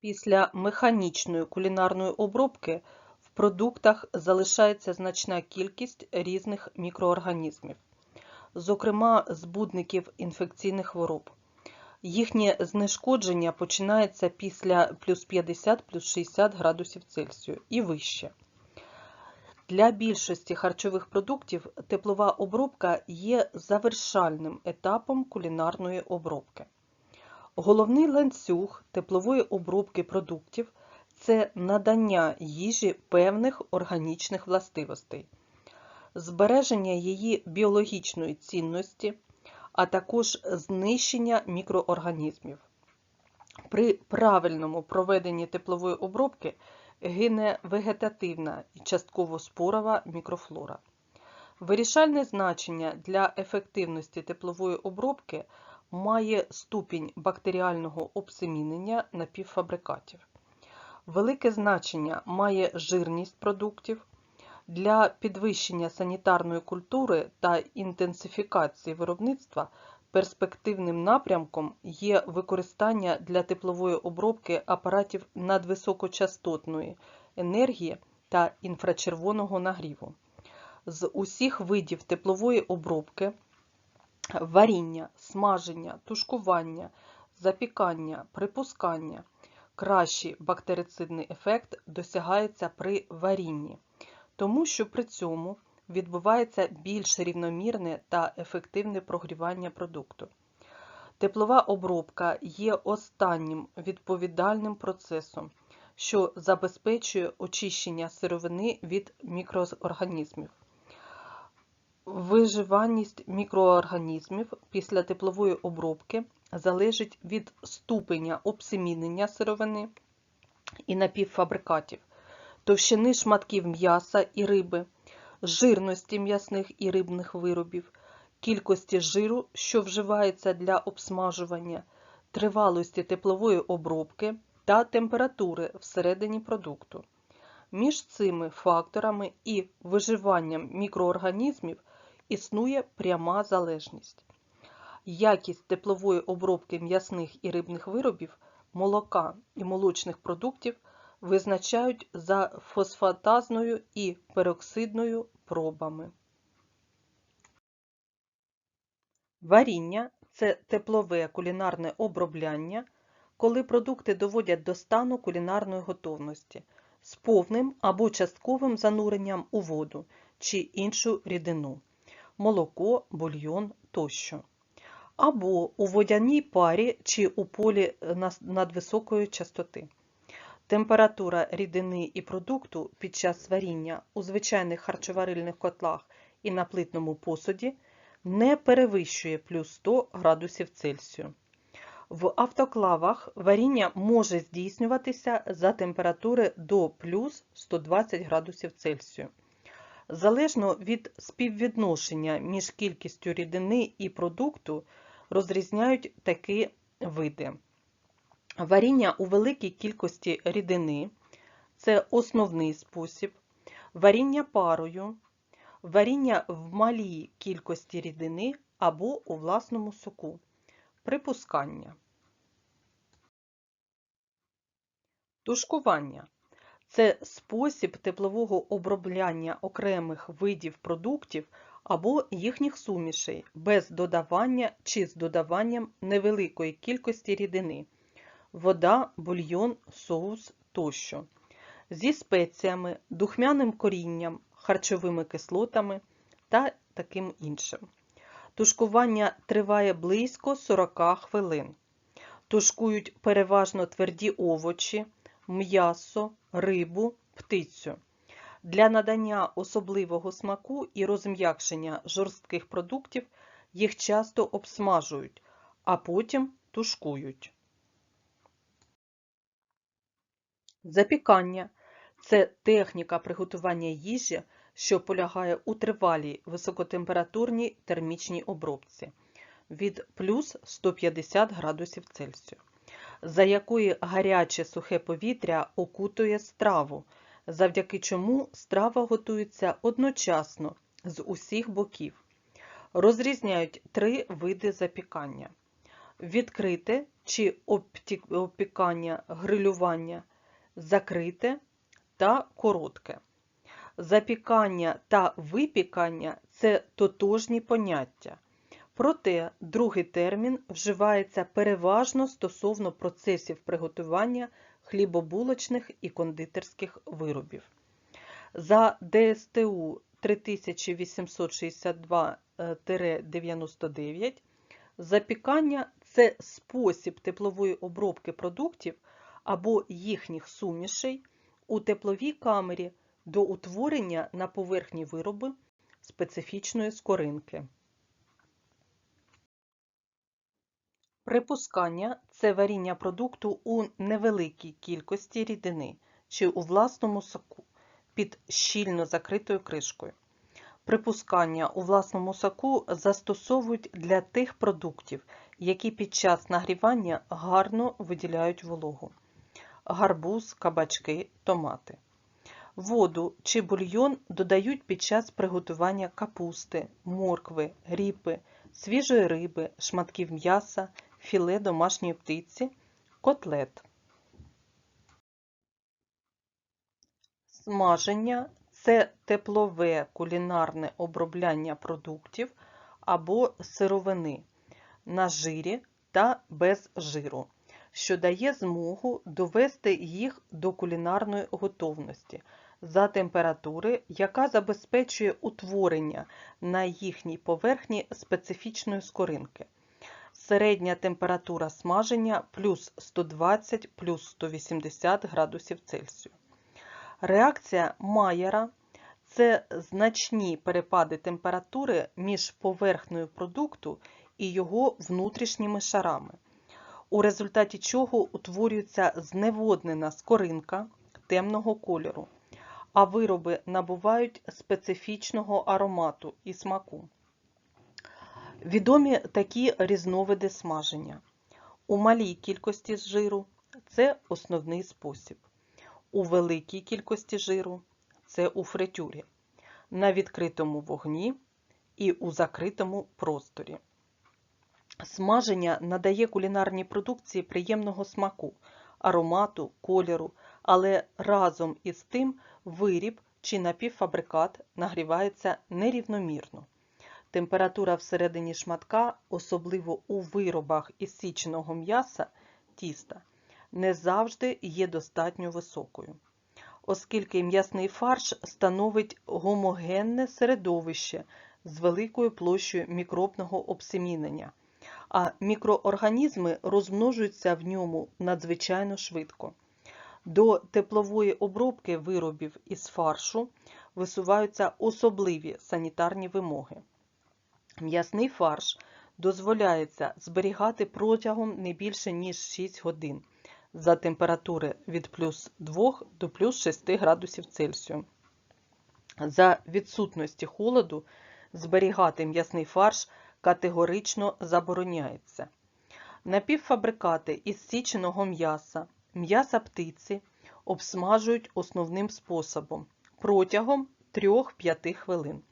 Після механічної кулінарної обробки в продуктах залишається значна кількість різних мікроорганізмів, зокрема збудників інфекційних хвороб. Їхнє знешкодження починається після плюс 50 плюс 60 градусів Цельсію і вище. Для більшості харчових продуктів теплова обробка є завершальним етапом кулінарної обробки. Головний ланцюг теплової обробки продуктів це надання їжі певних органічних властивостей, збереження її біологічної цінності, а також знищення мікроорганізмів. При правильному проведенні теплової обробки гине вегетативна і частково спорова мікрофлора. Вирішальне значення для ефективності теплової обробки має ступінь бактеріального обсемінення напівфабрикатів. Велике значення має жирність продуктів. Для підвищення санітарної культури та інтенсифікації виробництва перспективним напрямком є використання для теплової обробки апаратів надвисокочастотної енергії та інфрачервоного нагріву. З усіх видів теплової обробки варіння, смаження, тушкування, запікання, припускання. Кращий бактерицидний ефект досягається при варінні, тому що при цьому відбувається більш рівномірне та ефективне прогрівання продукту. Теплова обробка є останнім відповідальним процесом, що забезпечує очищення сировини від мікроорганізмів. Виживаність мікроорганізмів після теплової обробки залежить від ступеня обсемінення сировини і напівфабрикатів, товщини шматків м'яса і риби, жирності м'ясних і рибних виробів, кількості жиру, що вживається для обсмажування, тривалості теплової обробки та температури всередині продукту. Між цими факторами і виживанням мікроорганізмів існує пряма залежність. Якість теплової обробки м'ясних і рибних виробів, молока і молочних продуктів визначають за фосфатазною і пероксидною пробами. Варіння це теплове кулінарне обробляння, коли продукти доводять до стану кулінарної готовності з повним або частковим зануренням у воду чи іншу рідину молоко, бульйон тощо. Або у водяній парі чи у полі надвисокої частоти. Температура рідини і продукту під час варіння у звичайних харчоварильних котлах і на плитному посуді не перевищує плюс 100 градусів Цельсію. В автоклавах варіння може здійснюватися за температури до плюс 120 градусів Цельсію. Залежно від співвідношення між кількістю рідини і продукту розрізняють такі види. Варіння у великій кількості рідини це основний спосіб, варіння парою, варіння в малій кількості рідини або у власному соку, припускання. Тушкування це спосіб теплового обробляння окремих видів продуктів або їхніх сумішей без додавання чи з додаванням невеликої кількості рідини вода, бульйон, соус тощо, зі спеціями, духмяним корінням, харчовими кислотами та таким іншим. Тушкування триває близько 40 хвилин. Тушкують переважно тверді овочі, м'ясо, рибу, птицю. Для надання особливого смаку і розм'якшення жорстких продуктів їх часто обсмажують, а потім тушкують. Запікання це техніка приготування їжі, що полягає у тривалій високотемпературній термічній обробці від плюс 150 градусів Цельсію за якої гаряче сухе повітря окутує страву, завдяки чому страва готується одночасно з усіх боків. Розрізняють три види запікання: відкрите чи опікання, грилювання закрите та коротке. Запікання та випікання це тотожні поняття. Проте другий термін вживається переважно стосовно процесів приготування хлібобулочних і кондитерських виробів. За ДСТУ 3862-99 запікання це спосіб теплової обробки продуктів або їхніх сумішей у тепловій камері до утворення на поверхні вироби специфічної скоринки. Припускання це варіння продукту у невеликій кількості рідини чи у власному соку під щільно закритою кришкою. Припускання у власному соку застосовують для тих продуктів, які під час нагрівання гарно виділяють вологу. Гарбуз, кабачки, томати. Воду чи бульйон додають під час приготування капусти, моркви, ріпи, свіжої риби, шматків м'яса, філе домашньої птиці, котлет. Смаження це теплове кулінарне обробляння продуктів або сировини на жирі та без жиру, що дає змогу довести їх до кулінарної готовності за температури, яка забезпечує утворення на їхній поверхні специфічної скоринки. Середня температура смаження плюс 120 плюс 180 градусів Цельсію. Реакція Майера – це значні перепади температури між поверхнею продукту і його внутрішніми шарами, у результаті чого утворюється зневоднена скоринка темного кольору, а вироби набувають специфічного аромату і смаку. Відомі такі різновиди смаження. У малій кількості жиру це основний спосіб. У великій кількості жиру це у фритюрі, на відкритому вогні і у закритому просторі. Смаження надає кулінарній продукції приємного смаку, аромату, кольору, але разом із тим виріб чи напівфабрикат нагрівається нерівномірно. Температура всередині шматка, особливо у виробах із січеного м'яса тіста, не завжди є достатньо високою, оскільки м'ясний фарш становить гомогенне середовище з великою площею мікробного обсемінення, а мікроорганізми розмножуються в ньому надзвичайно швидко. До теплової обробки виробів із фаршу висуваються особливі санітарні вимоги. М'ясний фарш дозволяється зберігати протягом не більше ніж 6 годин за температури від плюс 2 до плюс 6 градусів Цельсію. За відсутності холоду зберігати м'ясний фарш категорично забороняється. Напівфабрикати із січеного м'яса, м'яса птиці обсмажують основним способом протягом 3-5 хвилин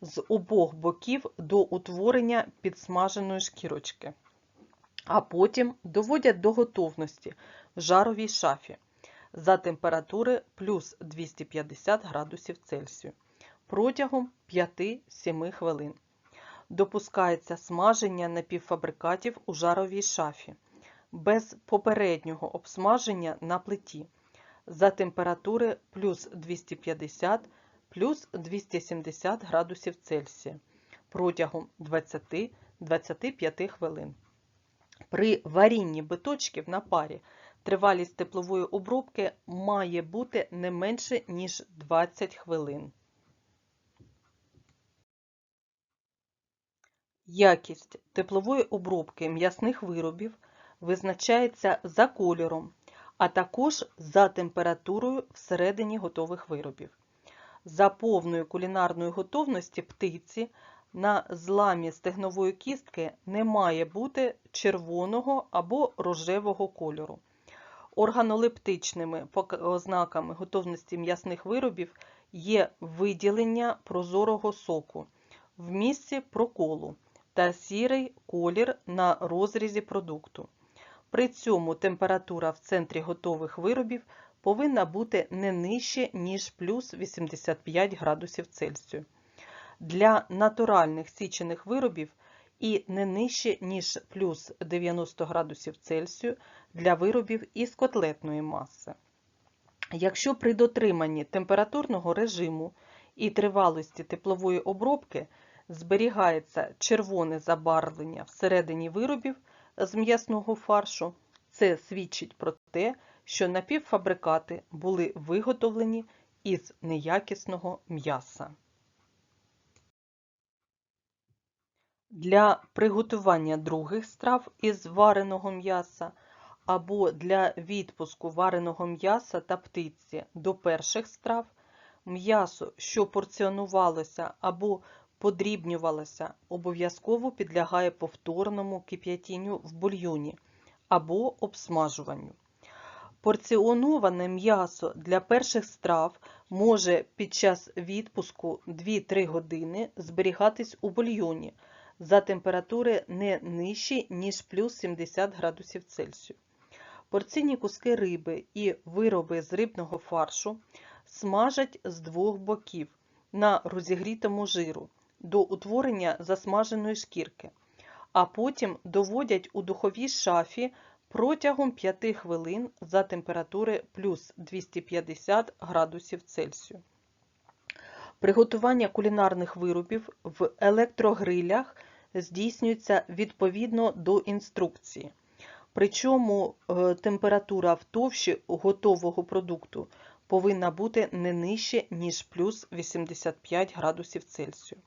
з обох боків до утворення підсмаженої шкірочки, а потім доводять до готовності в жаровій шафі за температури плюс 250 градусів Цельсію протягом 5-7 хвилин. Допускається смаження напівфабрикатів у жаровій шафі без попереднього обсмаження на плиті за температури плюс 250 плюс 270 градусів Цельсія протягом 20-25 хвилин. При варінні биточків на парі тривалість теплової обробки має бути не менше, ніж 20 хвилин. Якість теплової обробки м'ясних виробів визначається за кольором, а також за температурою всередині готових виробів. За повної кулінарної готовності птиці на зламі стегнової кістки не має бути червоного або рожевого кольору. Органолептичними ознаками готовності м'ясних виробів є виділення прозорого соку в місці проколу та сірий колір на розрізі продукту. При цьому температура в центрі готових виробів повинна бути не нижче, ніж плюс 85 градусів Цельсію. Для натуральних січених виробів і не нижче, ніж плюс 90 градусів Цельсію для виробів із котлетної маси. Якщо при дотриманні температурного режиму і тривалості теплової обробки зберігається червоне забарвлення всередині виробів з м'ясного фаршу, це свідчить про те, що напівфабрикати були виготовлені із неякісного м'яса. Для приготування других страв із вареного м'яса або для відпуску вареного м'яса та птиці до перших страв м'ясо, що порціонувалося або подрібнювалося, обов'язково підлягає повторному кип'ятінню в бульйоні або обсмажуванню. Порціоноване м'ясо для перших страв може під час відпуску 2-3 години зберігатись у бульйоні за температури не нижчі, ніж плюс 70 градусів Цельсію. Порційні куски риби і вироби з рибного фаршу смажать з двох боків на розігрітому жиру до утворення засмаженої шкірки, а потім доводять у духовій шафі протягом 5 хвилин за температури плюс 250 градусів Цельсію. Приготування кулінарних виробів в електрогрилях здійснюється відповідно до інструкції. Причому е, температура в товщі готового продукту повинна бути не нижче, ніж плюс 85 градусів Цельсію.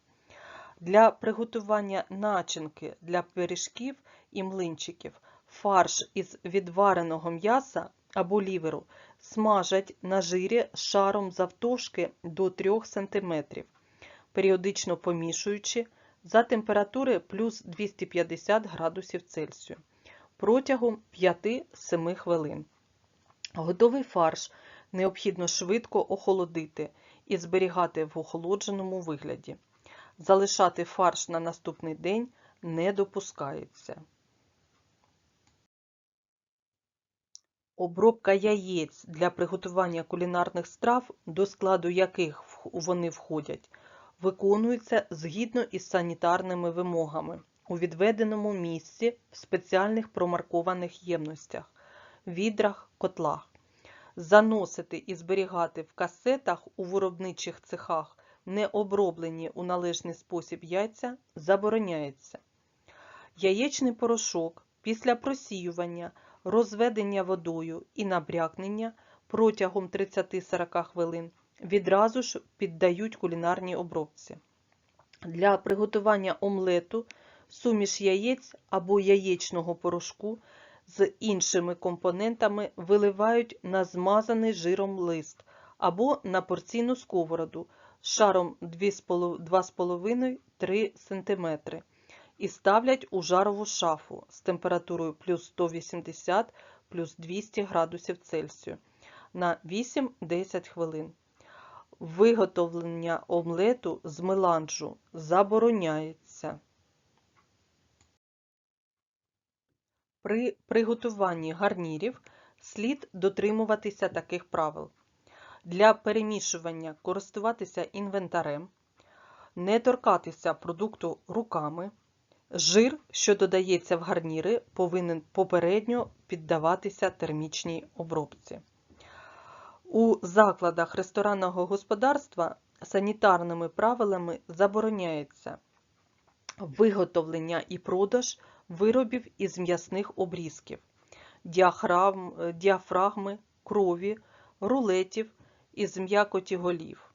Для приготування начинки для пиріжків і млинчиків фарш із відвареного м'яса або ліверу смажать на жирі шаром завтовшки до 3 см, періодично помішуючи за температури плюс 250 градусів Цельсію протягом 5-7 хвилин. Готовий фарш необхідно швидко охолодити і зберігати в охолодженому вигляді. Залишати фарш на наступний день не допускається. Обробка яєць для приготування кулінарних страв, до складу яких вони входять, виконується згідно із санітарними вимогами у відведеному місці в спеціальних промаркованих ємностях, відрах, котлах. Заносити і зберігати в касетах у виробничих цехах не оброблені у належний спосіб яйця забороняється. Яєчний порошок після просіювання, розведення водою і набрякнення протягом 30-40 хвилин відразу ж піддають кулінарній обробці. Для приготування омлету суміш яєць або яєчного порошку з іншими компонентами виливають на змазаний жиром лист або на порційну сковороду з шаром 2,5-3 см і ставлять у жарову шафу з температурою плюс 180 плюс 200 градусів Цельсію на 8-10 хвилин. Виготовлення омлету з меланжу забороняється. При приготуванні гарнірів слід дотримуватися таких правил. Для перемішування користуватися інвентарем, не торкатися продукту руками. Жир, що додається в гарніри, повинен попередньо піддаватися термічній обробці. У закладах ресторанного господарства санітарними правилами забороняється виготовлення і продаж виробів із м'ясних обрізків, діафрагми, крові, рулетів із м'якоті голів,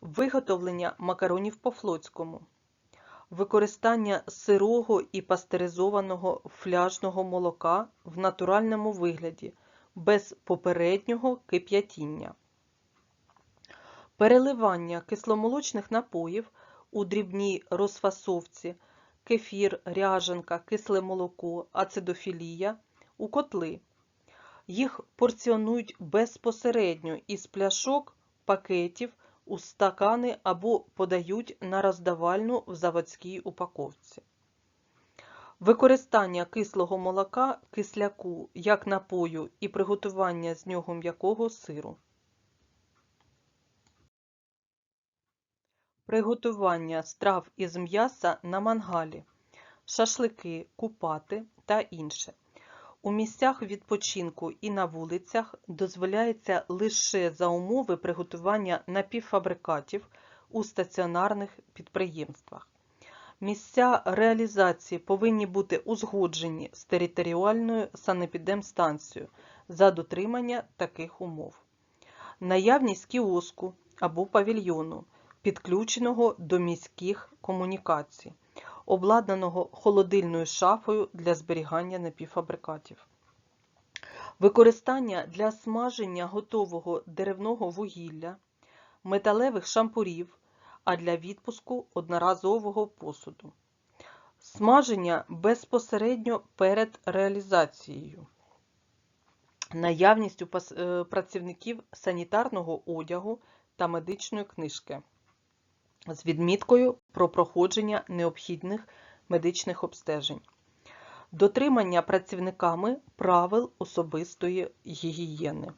виготовлення макаронів по флотському, використання сирого і пастеризованого фляжного молока в натуральному вигляді без попереднього кип'ятіння, переливання кисломолочних напоїв у дрібній розфасовці, кефір, ряженка, кисле молоко, ацидофілія у котли. Їх порціонують безпосередньо із пляшок, пакетів у стакани або подають на роздавальну в заводській упаковці. використання кислого молока, кисляку як напою і приготування з нього м'якого сиру. Приготування страв із м'яса на мангалі, шашлики, купати та інше. У місцях відпочинку і на вулицях дозволяється лише за умови приготування напівфабрикатів у стаціонарних підприємствах. Місця реалізації повинні бути узгоджені з територіальною санепідемстанцією за дотримання таких умов. Наявність кіоску або павільйону, підключеного до міських комунікацій, обладнаного холодильною шафою для зберігання напівфабрикатів. Використання для смаження готового деревного вугілля, металевих шампурів, а для відпуску одноразового посуду. Смаження безпосередньо перед реалізацією. Наявність у е, працівників санітарного одягу та медичної книжки з відміткою про проходження необхідних медичних обстежень. Дотримання працівниками правил особистої гігієни.